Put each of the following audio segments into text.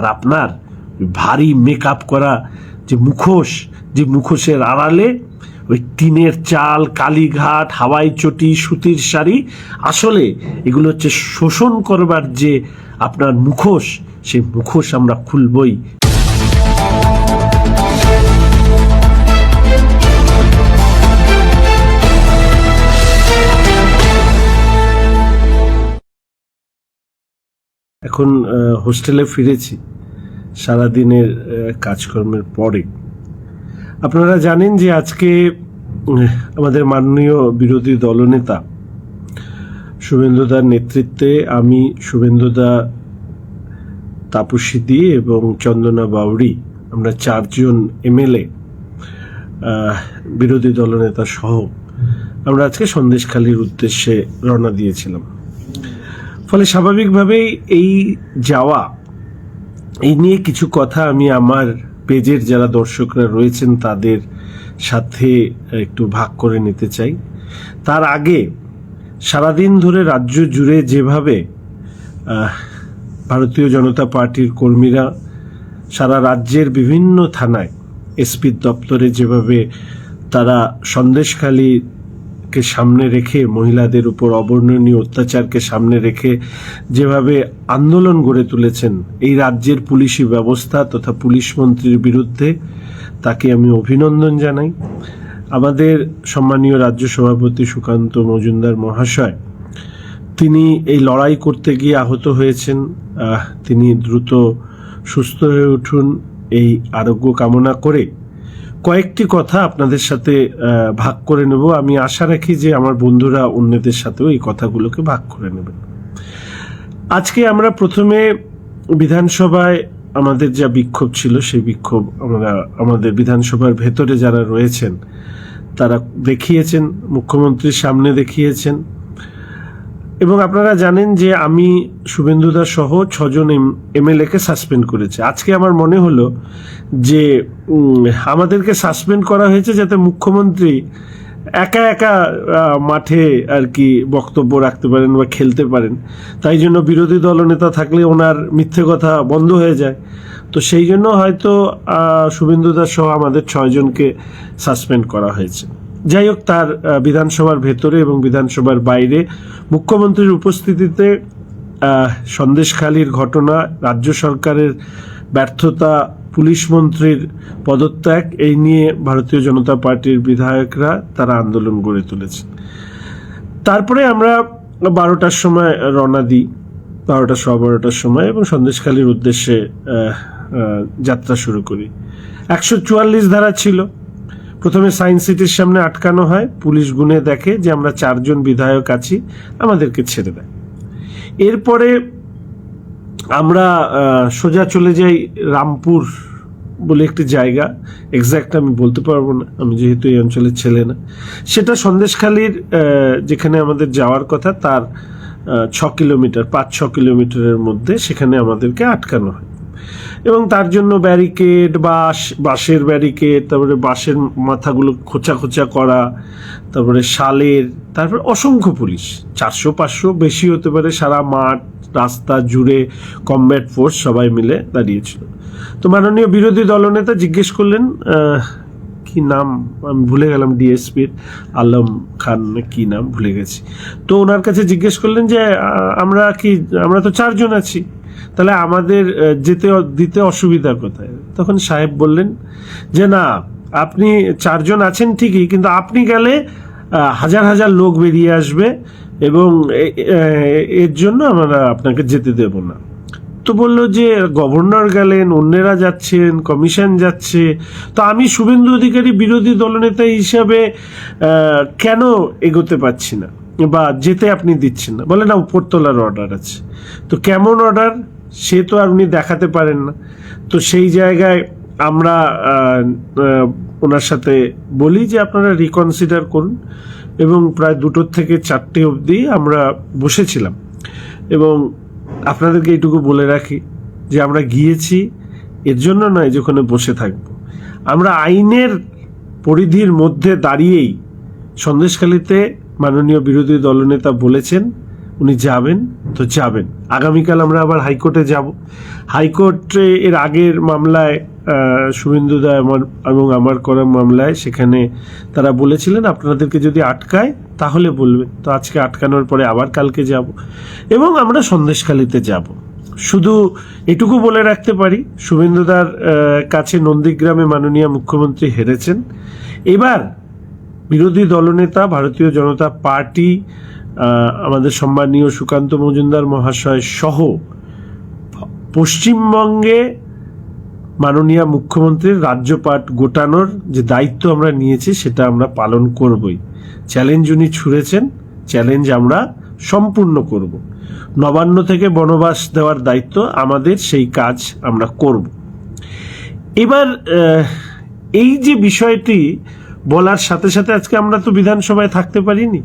আর আপনার ভারী মেকআপ করা যে মুখোশ, যে মুখোশের আড়ালে ওই টিনের চাল, কালীঘাট, হাওয়াই চটি, সুতির শাড়ি, আসলে এগুলো হচ্ছে শোষণ করবার যে আপনার মুখোশ, সেই মুখোশ আমরা খুলবই এখন হোস্টেলে ফিরেছি সারাদিনের কাজকর্মের পরে। আপনারা জানেন যে আজকে আমাদের মাননীয় বিরোধী দলনেতা শুভেন্দুদার নেতৃত্বে আমি শুভেন্দুদা তাপসী এবং চন্দনা বাউরি আমরা চারজন এমএলএ বিরোধী দলনেতা সহ আমরা আজকে সন্দেশখালির উদ্দেশ্যে রওনা দিয়েছিলাম। ফলে স্বাভাবিকভাবেই এই যাওয়া, এই নিয়ে কিছু কথা আমি আমার পেজের যারা দর্শকরা রয়েছেন তাদের সাথে একটু ভাগ করে নিতে চাই। তার আগে সারাদিন ধরে রাজ্য জুড়ে যেভাবে ভারতীয় জনতা পার্টির কর্মীরা সারা রাজ্যের বিভিন্ন থানায়, এসপির দপ্তরে যেভাবে তারা সন্দেশখালীকে সামনে রেখে, মহিলাদের উপর অবর্ণনীয় অত্যাচারকে সামনে রেখে যেভাবে আন্দোলন গড়ে তুলেছেন, এই রাজ্যের পুলিশি ব্যবস্থা তথা পুলিশ মন্ত্রীর বিরুদ্ধে, তাকে আমি অভিনন্দন জানাই। আমাদের সম্মানীয় রাজ্য সভাপতি সুকান্ত মজুমদার মহাশয়, তিনি এই লড়াই করতে গিয়ে আহত হয়েছেন। তিনি দ্রুত সুস্থ হয়ে উঠুন, এই আরোগ্য কামনা করে কয়েকটি কথা আপনাদের সাথে ভাগ করে নেব। আমি আশা রাখি যে আমার বন্ধুরা অন্যদের সাথেও এই কথাগুলোকে ভাগ করে নেবেন। আজকে আমরা প্রথমে বিধানসভায় আমাদের যা বিক্ষোভ ছিল, সেই বিক্ষোভ আমরা আমাদের বিধানসভার ভেতরে যারা রয়েছেন, তারা দেখিয়েছেন, মুখ্যমন্ত্রীর সামনে দেখিয়েছেন। এবং আপনারা জানেন যে আমি শুভেন্দুদা সহ ছজন এমএলএ কে সাসপেন্ড করেছে। আজকে আমার মনে হলো যে আমাদেরকে সাসপেন্ড করা হয়েছে যাতে মুখ্যমন্ত্রী একা একা মাঠে আর কি বক্তব্য রাখতে পারেন বা খেলতে পারেন। তাই জন্য বিরোধী দলনেতা থাকলে ওনার মিথ্যে কথা বন্ধ হয়ে যায়। তো সেই জন্য হয়তো আহ, শুভেন্দুদা সহ আমাদের ছয়জনকে সাসপেন্ড করা হয়েছে। যাই হোক তার বিধানসভার ভেতরে এবং বিধানসভার বাইরে মুখ্যমন্ত্রীর উপস্থিতিতে সন্দেশখালীর ঘটনা, রাজ্য সরকারের ব্যর্থতা, পুলিশ মন্ত্রীর পদত্যাগ, এই নিয়ে ভারতীয় জনতা পার্টির বিধায়করা তারা আন্দোলন গড়ে তুলেছে। তারপরে আমরা বারোটার সময় রওনা দিই, বারোটা, সোয়া বারোটার সময়, এবং সন্দেশখালীর উদ্দেশ্যে যাত্রা শুরু করি। একশো চুয়াল্লিশ ধারা ছিল। প্রথমে সায়েন্স সিটির সামনে আটকানো হয়। পুলিশ গুনে দেখে যে আমরা চারজন বিধায়ক আছি, আমাদেরকে ছেড়ে দেয়। এরপরে আমরা সোজা চলে যাই রামপুর বলে একটি জায়গা। এক্স্যাক্ট আমি বলতে পারব না, আমি যেহেতু এই অঞ্চলের ছেলে না। সেটা সন্দেশখালীর যেখানে আমাদের যাওয়ার কথা, তার ছ কিলোমিটার, পাঁচ ছ কিলোমিটারের মধ্যে সেখানে আমাদেরকে আটকানো হয়। এবং তার জন্য ব্যারিকেড বাঁশ, বাঁশের ব্যারিকেড তারপরে বাঁশের মাথাগুলো খোঁচা খোঁচা করা, তারপরে শালের, তারপরে অসংখ্য পুলিশ, চারশো, পাঁচশো, বেশি হতে পারে, সারা মাঠ, রাস্তা জুড়ে কমব্যাট ফোর্স সবাই মিলে দাঁড়িয়েছিল। তো মাননীয় বিরোধী দলনেতা জিজ্ঞেস করলেন কি নাম? আমি ভুলে গেলাম ডিএসপির, আলম খান কি নাম, ভুলে গেছি। তো ওনার কাছে জিজ্ঞেস করলেন যে আমরা কি, আমরা তো চারজন আছি। তাহলে আমাদের যেতে দিতে অসুবিধা কোথায়? তখন সাহেব বললেন যে, না, আপনি চারজন আছেন ঠিকই, কিন্তু আপনি গেলে হাজার হাজার লোক বেরিয়ে আসবে এবং এর জন্য আমরা আপনাকে যেতে দেব না। তো বলল যে, গভর্নর গেলেন, অন্যেরা যাচ্ছেন, কমিশন যাচ্ছে। তো আমি শুভেন্দু অধিকারী বিরোধী দলনেতা হিসাবে কেন এগোতে পারছি না বা যেতে আপনি দিচ্ছেন না? বলে, না, উপরতলার অর্ডার আছে। তো কেমন অর্ডার সে তো আর উনি দেখাতে পারেন না। তো সেই জায়গায় আমরা ওনার সাথে বলি যে আপনারা রিকনসিডার করুন এবং প্রায় দুটোর থেকে চারটে অবধি আমরা বসেছিলাম। এবং আপনাদেরকে এইটুকু বলে রাখি যে আমরা গিয়েছি, এর জন্য নয় যে ওখানে বসে থাকব। আমরা আইনের পরিধির মধ্যে দাঁড়িয়েই সন্দেশখালিতে মাননীয় বিরোধী দলনেতা বলেছেন উনি যাবেন, তো যাবেন। আগামীকাল আমরা আবার হাইকোর্টে যাব। হাইকোর্টে এর আগের মামলায় শুভেন্দুদা আমার এবং আমার করা মামলায় সেখানে তারা বলেছিলেন, আপনাদেরকে যদি আটকায়, তাহলে বলবেন। তো আজকে আটকানোর পরে আবার কালকে যাব। এবং আমরা সন্দেশখালিতে যাব। শুধু এটুকু বলে রাখতে পারি শুভেন্দুদার কাছে নন্দীগ্রামে মাননীয় মুখ্যমন্ত্রী হেরেছেন। এবার বিরোধী দলনেতা, ভারতীয় জনতা পার্টি আমাদের সম্মানীয় সুকান্ত মজুমদার মহাশয় সহ পশ্চিমবঙ্গে মাননীয় মুখ্যমন্ত্রীর রাজ্যপাট গোটানোর যে দায়িত্ব আমরা নিয়েছি, সেটা আমরা পালন করবই। চ্যালেঞ্জ উনি ছুঁড়েছেন, চ্যালেঞ্জ আমরা সম্পূর্ণ করব। নবান্ন থেকে বনবাস দেওয়ার দায়িত্ব আমাদের, সেই কাজ আমরা করব। এবার এই যে বিষয়টি বলার সাথে সাথে আজকে আমরা তো বিধানসভায় থাকতে পারিনি।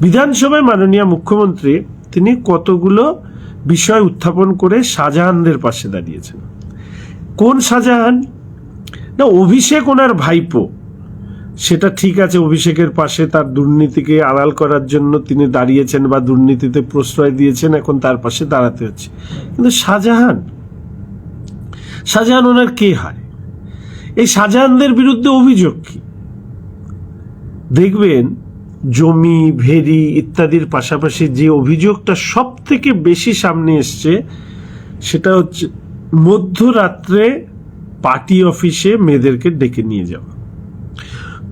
বিধানসভায় মাননীয় মুখ্যমন্ত্রী তিনি কতগুলো বিষয় উত্থাপন করে শাহজাহানদের পাশে দাঁড়িয়েছেন। কোন শাহজাহান? না, অভিষেক ওনার ভাইপো। সেটা ঠিক আছে, অভিষেকের পাশে তার দুর্নীতিকে আড়াল করার জন্য তিনি দাঁড়িয়েছেন বা দুর্নীতিতে প্রশ্রয় দিয়েছেন, এখন তার পাশে দাঁড়াতে হচ্ছে। কিন্তু শাহজাহান শাহজাহান ওনার কে হয়? এই শাহজাহানদের বিরুদ্ধে অভিযোগ কি? দেখবেন জমি, ভেরি ইত্যাদির পাশাপাশি যে অভিযোগটা সব থেকে বেশি সামনে এসছে, সেটা হচ্ছে মধ্যরাত্রে পার্টি অফিসে মেয়েদেরকে ডেকে নিয়ে যাওয়া।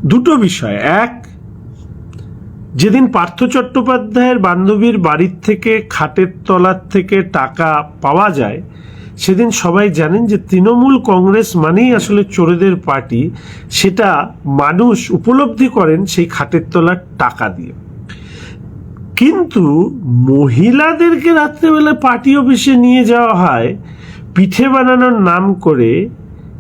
দুটো বিষয়। এক, যেদিন পার্থ চট্টোপাধ্যায়ের বান্ধবীর বাড়ির থেকে, খাটের তলার থেকে টাকা পাওয়া যায় সেদিন সবাই জানেন যে তৃণমূল কংগ্রেস মানেই আসলে চোরেদের পার্টি। সেটা মানুষ উপলব্ধি করেন সেই খাটের তলার টাকা দিয়ে। কিন্তু মহিলাদেরকে রাত্রেবেলা পার্টি অফিসে নিয়ে যাওয়া হয়, পিঠে বানানোর নাম করে।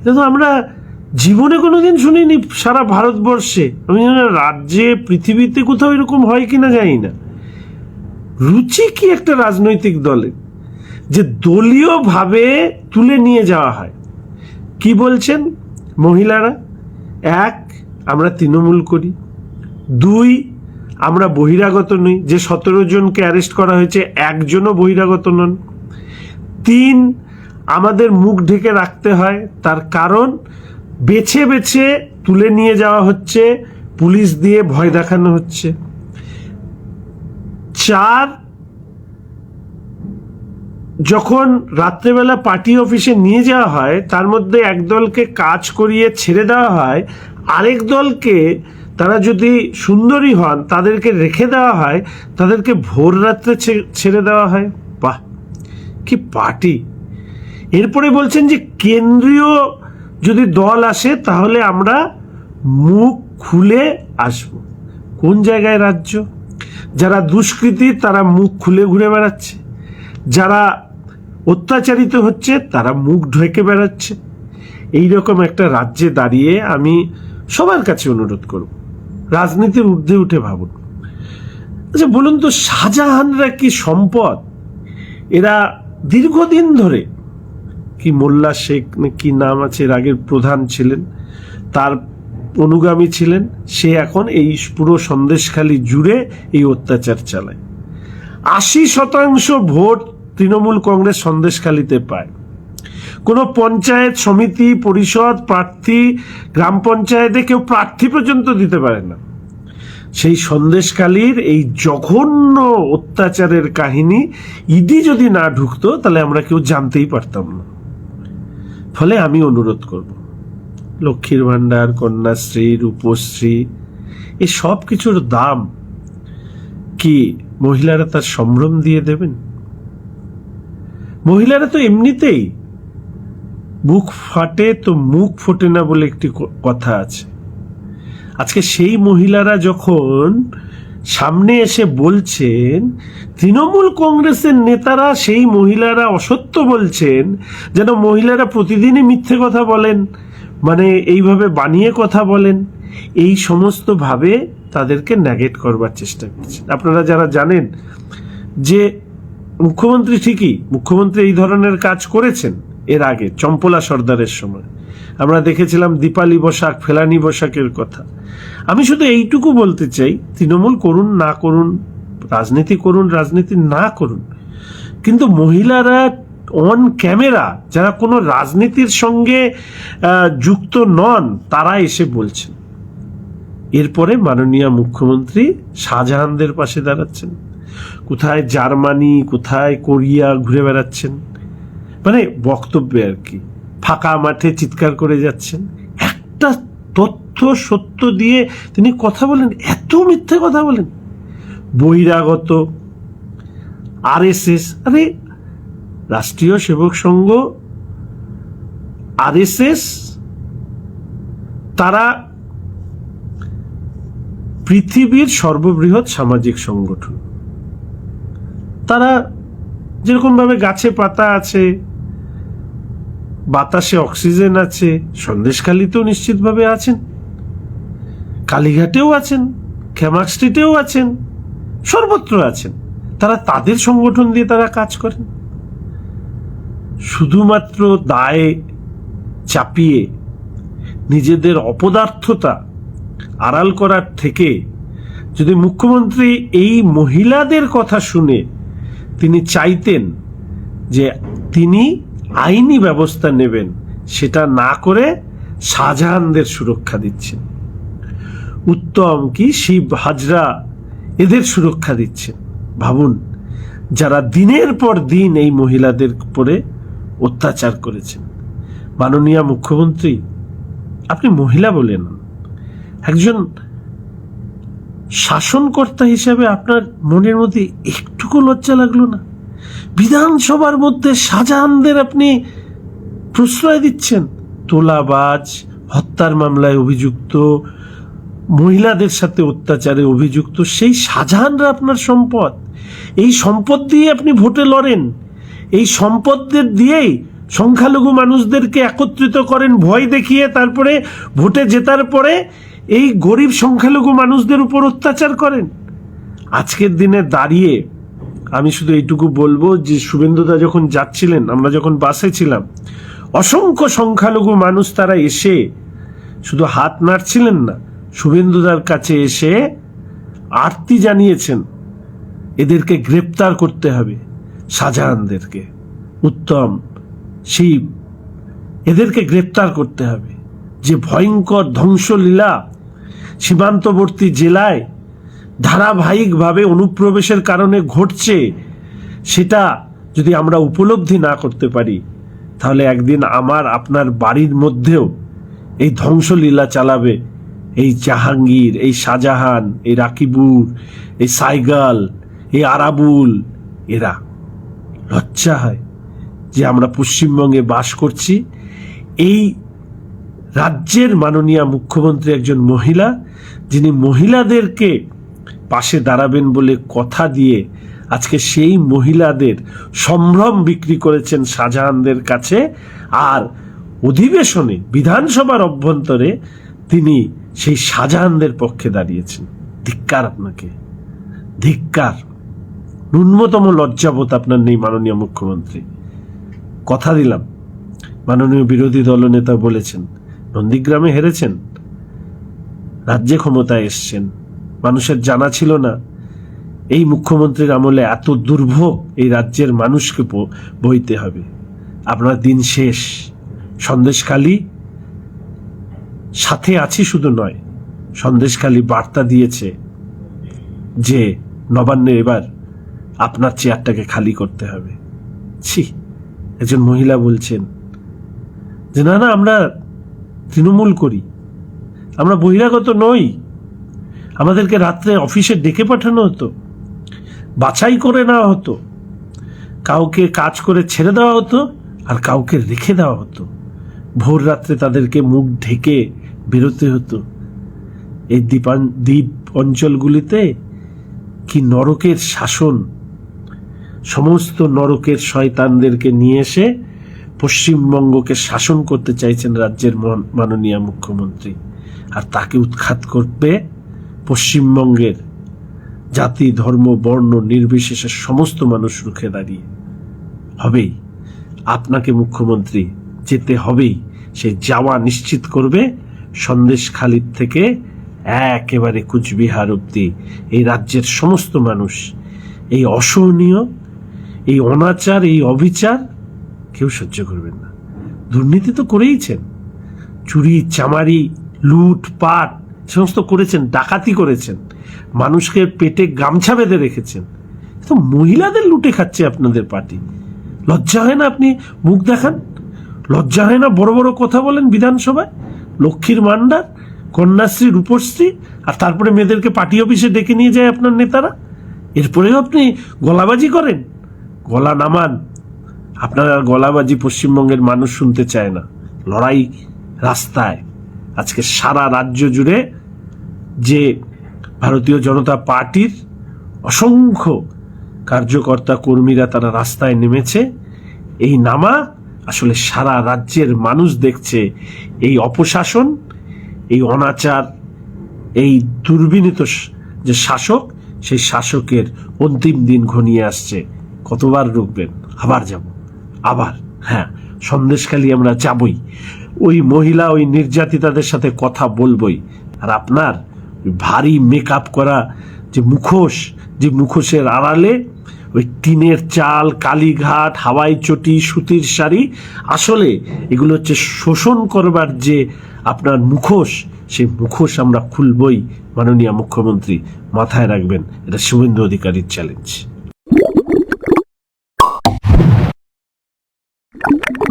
এটা তো আমরা জীবনে কোনোদিন শুনিনি সারা ভারতবর্ষে। আমি রাজ্যে, পৃথিবীতে কোথাও এরকম হয় কিনা জানি না। রুচি কি একটা রাজনৈতিক দলের? যে দলীয়ভাবে তুলে নিয়ে যাওয়া হয়। কি বলছেন মহিলারা? এক, আমরা তৃণমূল করি। দুই, আমরা বহিরাগত নই। যে সতেরো জনকে অ্যারেস্ট করা হয়েছে, একজনও বহিরাগত নন। তিন, আমাদের মুখ ঢেকে রাখতে হয়। তার কারণ, বেছে বেছে তুলে নিয়ে যাওয়া হচ্ছে, পুলিশ দিয়ে ভয় দেখানো হচ্ছে। চার যখন রাত্রেবেলা পার্টি অফিসে নিয়ে যাওয়া হয়, তার মধ্যে এক দলকে কাজ করিয়ে ছেড়ে দেওয়া হয়, আরেক দলকে তারা যদি সুন্দরী হন, তাদেরকে রেখে দেওয়া হয়, তাদেরকে ভোর রাত্রে ছেড়ে দেওয়া হয়। বাহ, কি পার্টি! এরপরে বলছেন যে, কেন্দ্রীয় যদি দল আসে, তাহলে আমরা মুখ খুলে আসব। কোন জায়গায় রাজ্য? যারা দুষ্কৃতী, তারা মুখ খুলে ঘুরে বেড়াচ্ছে। যারা অত্যাচারিত হচ্ছে, তারা মুখ ঢেকে বেড়াচ্ছে। এই রকম একটা রাজ্যে দাঁড়িয়ে আমি সবার কাছে অনুরোধ করব। রাজনীতির ঊর্ধ্বে উঠে ভাবুন। আচ্ছা বলুন তো, শাহজাহানরা কি সম্পদ? এরা দীর্ঘদিন ধরে কি মোল্লা শেখ কি নাম আছে, এর আগের প্রধান ছিলেন, তার অনুগামী ছিলেন, সে এখন এই পুরো সন্দেশখালী জুড়ে এই অত্যাচার চালায়। আশি শতাংশ ভোট তৃণমূল কংগ্রেস সন্দেশখালীতে পায়। কোনো পঞ্চায়েত সমিতি, পরিষদ, প্রার্থী, গ্রাম পঞ্চায়েতে কেউ প্রার্থী পর্যন্ত দিতে পারে না। সেই সন্দেশকালীর এই জঘন্য অত্যাচারের কাহিনী ইডি যদি না ঢুকতো, তাহলে আমরা কেউ জানতেই পারতাম না। ফলে আমি অনুরোধ করব, লক্ষ্মীর ভাণ্ডার, কন্যাশ্রী, রূপশ্রী এই সব কিছুর দাম কি মহিলারা তার সম্ভ্রম দিয়ে দেবেন? মহিলারা তো এমনিতেই বুক ফাটে তো মুখ ফোটে না বলে একটি কথা আছে। আজকে সেই মহিলারা যখন সামনে এসে বলছেন, তৃণমূল কংগ্রেসের নেতারা সেই মহিলারা অসত্য বলছেন, যেন মহিলারা প্রতিদিনই মিথ্যে কথা বলেন মানে এইভাবে বানিয়ে কথা বলেন, এই সমস্ত ভাবে তাদেরকে ন্যাগেট করবার চেষ্টা করছেন। আপনারা যারা জানেন যে মুখ্যমন্ত্রী ঠিকই, মুখ্যমন্ত্রী এই ধরনের কাজ করেছেন এর আগে, চম্পলা সর্দারের সময়। আমরা দেখেছিলাম দীপালি বসাক, ফেলানি বসাকের কথা। আমি শুধু এইটুকু বলতে চাই, তৃণমূল করুন, না করুন, রাজনীতি করুন, রাজনীতি না করুন, কিন্তু মহিলারা অন ক্যামেরা যারা কোনো রাজনীতির সঙ্গে যুক্ত নন, তারা এসে বলছেন। এরপরে মাননীয় মুখ্যমন্ত্রী শাহজাহানদের পাশে দাঁড়াচ্ছেন। কোথায় জার্মানি, কোথায় কোরিয়া ঘুরে বেড়াচ্ছেন? মানে বক্তব্যে আর কি, ফাঁকা মাঠে চিৎকার করে যাচ্ছেন। একটা তথ্য সত্য দিয়ে তিনি কথা বলেন, এত মিথ্যে কথা বলেন। বহিরাগত, আরএসএস, আরে রাষ্ট্রীয় সেবক সংঘ, আরএসএস, তারা পৃথিবীর সর্ববৃহৎ সামাজিক সংগঠন। তারা যেরকম ভাবে গাছে পাতা আছে, বাতাসে অক্সিজেন আছে, সন্দেশখালিতেও নিশ্চিতভাবে আছেন, কালীঘাটেও আছেন, খেমাক স্ট্রিটেও আছেন, সর্বত্র আছেন। তারা তাদের সংগঠন দিয়ে তারা কাজ করেন। শুধুমাত্র দায়ে চাপিয়ে নিজেদের অপদার্থতা আড়াল করার থেকে যদি মুখ্যমন্ত্রী এই মহিলাদের কথা শুনে তিনি চাইতেন যে তিনি আইনি ব্যবস্থা নেবেন, সেটা না করে শাহজাহানদের সুরক্ষা দিচ্ছেন। উত্তম কি শিব হাজরা এদের সুরক্ষা দিচ্ছেন। ভাবুন, যারা দিনের পর দিন এই মহিলাদের উপরে অত্যাচার করেছেন। মাননীয় মুখ্যমন্ত্রী, আপনি মহিলা বলেন একজন শাসনকর্তা হিসেবে আপনার মনের মধ্যে একটুকু লজ্জা লাগল না? বিধানসভার মধ্যে শাহজাহানদের আপনি প্রশ্রয় দিচ্ছেন। তোলাবাজ, হত্যার মামলায় অভিযুক্ত, মহিলাদের সাথে অত্যাচারে অভিযুক্ত, সেই শাহজাহানরা আপনার সম্পদ। এই সম্পদ দিয়ে আপনি ভোটে লড়েন। এই সম্পদের দিয়েই সংখ্যালঘু মানুষদেরকে একত্রিত করেন, ভয় দেখিয়ে তারপরে ভোটে জেতার পরে এই গরিব সংখ্যালঘু মানুষদের উপর অত্যাচার করেন। আজকের দিনে দাঁড়িয়ে আমি শুধু এইটুকু বলব যে শুভেন্দুদা যখন যাচ্ছিলেন, আমরা যখন বাসে ছিলাম, অসংখ্য সংখ্যালঘু মানুষ তারা এসে শুধু হাত নাড়ছিলেন না, শুভেন্দুদার কাছে এসে আরতি জানিয়েছেন, এদেরকে গ্রেপ্তার করতে হবে, শাহজাহানদেরকে। উত্তম, শিব, এদেরকে গ্রেপ্তার করতে হবে। যে ভয়ঙ্কর ধ্বংসলীলা সীমান্তবর্তী জেলায় ধারাবাহিকভাবে অনুপ্রবেশের কারণে ঘটছে, সেটা যদি আমরা উপলব্ধি না করতে পারি, তাহলে একদিন আমার, আপনার বাড়ির মধ্যেও এই ধ্বংসলীলা চালাবে। এই জাহাঙ্গীর, এই শাহজাহান, এই রাকিবুর, এই সাইগাল, এই আরাবুল, এরা লজ্জা হয় যে আমরা পশ্চিমবঙ্গে বাস করছি। এই রাজ্যের মাননীয় মুখ্যমন্ত্রী একজন মহিলা, যিনি মহিলাদেরকে পাশে দাঁড়াবেন বলে কথা দিয়ে আজকে সেই মহিলাদের সম্ভ্রম বিক্রি করেছেন শাহজাহানদের কাছে। আর অধিবেশনে, বিধানসভার অভ্যন্তরে তিনি সেই শাহজাহানদের পক্ষে দাঁড়িয়েছেন। ধিক্কার আপনাকে। ধিক্কার। ন্যূনতম লজ্জাবোধ আপনার নেই মাননীয় মুখ্যমন্ত্রী। কথা দিলাম। মাননীয় বিরোধী দলনেতা বলেছেন নন্দীগ্রামে হেরেছেন? রাজ্যে ক্ষমতায় এসছেন। মানুষের জানা ছিল না। এই মুখ্যমন্ত্রীর আমলে এত দুর্ভোগ এই রাজ্যের মানুষকে বইতে হবে। আপনার দিন শেষ। সন্দেশখালী সাথে আছি শুধু নয়, সন্দেশখালী বার্তা দিয়েছে যে নবান্নে এবার আপনার চেয়ারটাকে খালি করতে হবে। ছি, একজন মহিলা বলছেন যে, না না, আমরা তৃণমূল করি। আমরা বহিরাগত নই। আমাদেরকে রাত্রে অফিসে ডেকে পাঠানো হতো। বাছাই করে নেওয়া হতো। কাউকে কাজ করে ছেড়ে দেওয়া হতো আর কাউকে রেখে দেওয়া হতো। ভোর রাত্রে তাদেরকে মুখ ঢেকে বেরোতে হতো। এই দ্বীপান দ্বীপ অঞ্চলগুলিতে কি নরকের শাসন? সমস্ত নরকের শয়তানদেরকে নিয়ে এসে পশ্চিমবঙ্গকে শাসন করতে চাইছেন রাজ্যের মন- মাননীয় মুখ্যমন্ত্রী। আর তাকে উৎখাত করবে পশ্চিমবঙ্গের জাতি, ধর্ম, বর্ণ, নির্বিশেষে সমস্ত মানুষ রুখে দাঁড়িয়ে হবেই। আপনাকে মুখ্যমন্ত্রী যেতে হবেই। সে যাওয়া নিশ্চিত করবে। সন্দেশখালির থেকে একেবারে কুচবিহার অব্দি এই রাজ্যের সমস্ত মানুষ। এই অসহনীয়, এই অনাচার, এই অবিচার কেউ সহ্য করবেন না। দুর্নীতি তো করেইছেন। চুরি, চামারি, লুট, পাট, সমস্ত করেছেন, ডাকাতি করেছেন। মানুষকে পেটে গামছা বেঁধে রেখেছেন। তো মহিলাদের লুটে খাচ্ছে আপনাদের পার্টি। লজ্জা হয় না আপনি মুখ দেখান? লজ্জা হয় না বড় বড় কথা বলেন বিধানসভায়? লক্ষ্মীর মান্ডার কন্যাশ্রী, রূপশ্রী, আর তারপরে মেয়েদেরকে পার্টি অফিসে ডেকে নিয়ে যায় আপনার নেতারা? এরপরেও আপনি গলাবাজি করেন? গলা নামান আপনার গলাবাজি পশ্চিমবঙ্গের মানুষ শুনতে চায় না। লড়াই রাস্তায়। আজকে সারা রাজ্য জুড়ে যে ভারতীয় জনতা পার্টির অসংখ্য কার্যকর্তা কর্মীরা তারা রাস্তায় নেমেছে, এই নামা আসলে সারা রাজ্যের মানুষ দেখছে। এই অপশাসন, এই অনাচার, এই দুর্বিনীত যে শাসক, সেই শাসকের অন্তিম দিন ঘনিয়ে আসছে। কতবার রুখবেন? আবার যাব। আবার হ্যাঁ সন্দেশখালি আমরা যাবই। ওই মহিলা, ওই নির্যাতিতাদের সাথে কথা বলবই। আর আপনার ভারী মেকআপ করা যে মুখোশ, যে মুখোশের আড়ালে ওই টিনের চাল, কালীঘাট, হাওয়াই চটি, সুতির শাড়ি, আসলে এগুলো হচ্ছে শোষণ করবার যে আপনার মুখোশ, সেই মুখোশ আমরা খুলবই। মাননীয় মুখ্যমন্ত্রী, মাথায় রাখবেন, এটা শুভেন্দু অধিকারীর চ্যালেঞ্জ you